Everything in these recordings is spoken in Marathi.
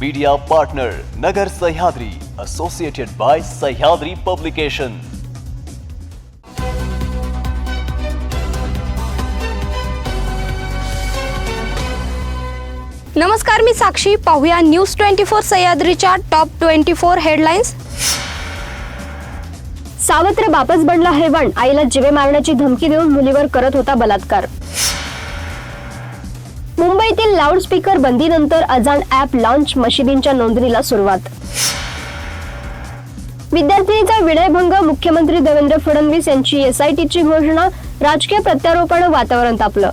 Media partner Nagar Sahyadri associated by Sahyadri publication नमस्कार मी साक्षी. पाहूया न्यूज ट्वेंटी फोर सह्याद्रीच्या टॉप ट्वेंटी फोर हेडलाईन्स सावत्र बापच बनला हेवण आईला जिवे मारण्याची धमकी देऊन मुलीवर करत होता बलात्कार. मुंबईतील लाऊडस्पीकर बंदीनंतर अजान ॲप लॉन्च मशिदींच्या नोंदणीला सुरुवात. विद्यार्थिनीचा विनयभंग मुख्यमंत्री देवेंद्र फडणवीस यांची एसआयटीची घोषणा राजकीय प्रत्यारोपण वातावरण तापलं.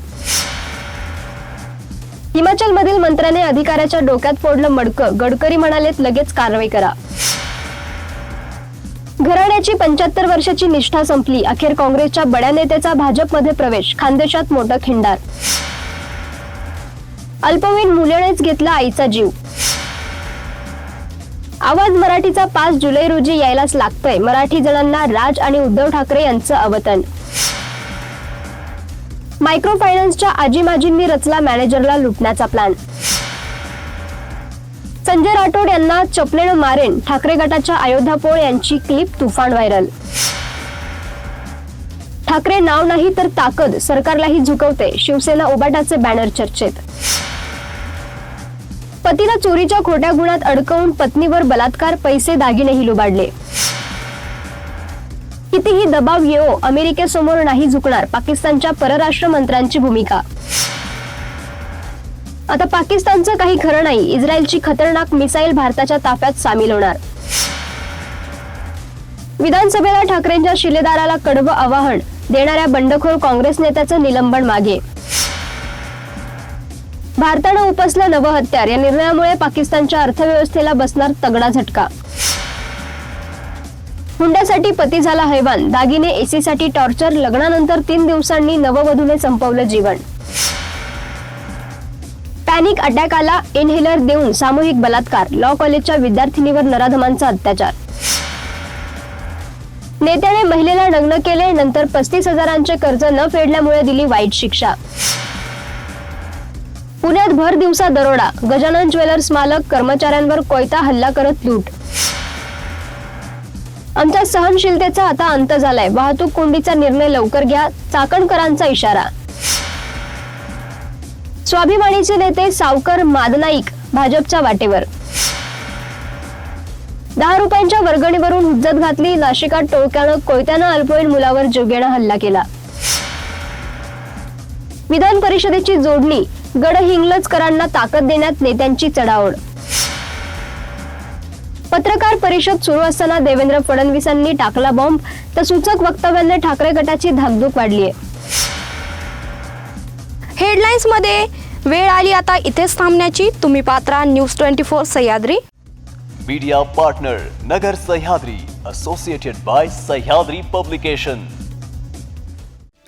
हिमाचलमधील मंत्र्याने अधिकाऱ्याच्या डोक्यात फोडलं मडकं गडकरी म्हणालेत लगेच कारवाई करा. घराण्याची पंच्याहत्तर वर्षाची निष्ठा संपली अखेर काँग्रेसच्या बड्या नेत्याचा भाजपमध्ये प्रवेश खानदेशात मोठं खिंडार. अल्पवयीन मुलेनेच घेतला आईचा जीव. आवाज मराठीचा पाच जुलै रोजी यायलाच लागतोय. मराठी जणांना राज आणि उद्धव ठाकरे यांचं अवतन. मायक्रो फायनान्सच्या आजी माजींनी रचला मॅनेजरला लुटण्याचा प्लॅन. संजय राठोड यांना चपलेनं मारेन. ठाकरे गटाच्या अयोध्या पोळ यांची क्लिप तुफान व्हायरल. ठाकरे नाव नाही तर ताकद सरकारलाही झुकवते. शिवसेना उबाटाचे बॅनर चर्चेत. पतीला चोरीच्या खोट्या गुणात अडकवून पत्नीवर बलात्कार पैसे दागिनेही लुबाडले. कितीही दबाव येवो अमेरिकेसमोर नाही झुकणार पाकिस्तानच्या परराष्ट्र मंत्र्यांची भूमिका. आता पाकिस्तानचं काही खरं नाही इस्रायलची खतरनाक मिसाईल भारताच्या ताफ्यात सामील होणार. विधानसभेला ठाकरेंच्या शिलेदाराला कडवं आवाहन देणाऱ्या बंडखोर काँग्रेस नेत्याचं निलंबन मागे. भारतानं उपसलं नवं हत्यार. या निर्णयामुळे पाकिस्तानच्या अर्थव्यवस्थेला बसणार तगडा झटका. हुंड्यासाठी पती झाला हैवान. दागिने एसी साठी टॉर्चर. लग्नानंतर तीन दिवसांनी नववधूने संपवलं जीवन. पॅनिक अटॅक आला इनहेलर देऊन सामूहिक बलात्कार. लॉ कॉलेजच्या विद्यार्थिनीवर नराधमांचा अत्याचार. नेत्याने महिलेला नग्न केले नंतर पस्तीस हजारांचे कर्ज न फेडल्यामुळे दिली वाईट शिक्षा. पुण्यात भर दिवसा दरोडा. गजानन ज्वेलर्स मालक कर्मचाऱ्यांवर कोयता हल्ला करत लूट. आमच्या सहनशीलतेचा आता अंत झालाय. वाहतूक कोंडीचा निर्णय लवकर घ्या चाकणकरांचा इशारा. स्वाभिमानीचे नेते सावकर मादनाईक भाजपच्या वाटेवर. दहा रुपयांच्या वर्गणीवरून हुज्जत घातली नाशिकात टोळक्यानं कोयत्यानं अल्पवयीन मुलावर जोगेनं हल्ला केला. विधान परिषदेची जोडणी गडहिंग्लजकरांना ताकद देण्यात नेत्यांची चढाओढ. पत्रकार परिषद सुरू असताना देवेंद्र फडणवीसांनी टाकला बॉम्ब तर सूचक वक्तव्याने ठाकरे गटाची धाकधूक वाढली आहे हेडलाईन्समध्ये वेळ आली आता इथेच थांबण्याची. तुम्ही Patra news twenty four Sahyadri. Media partner Nagar Sahyadri associated by Sahyadri publication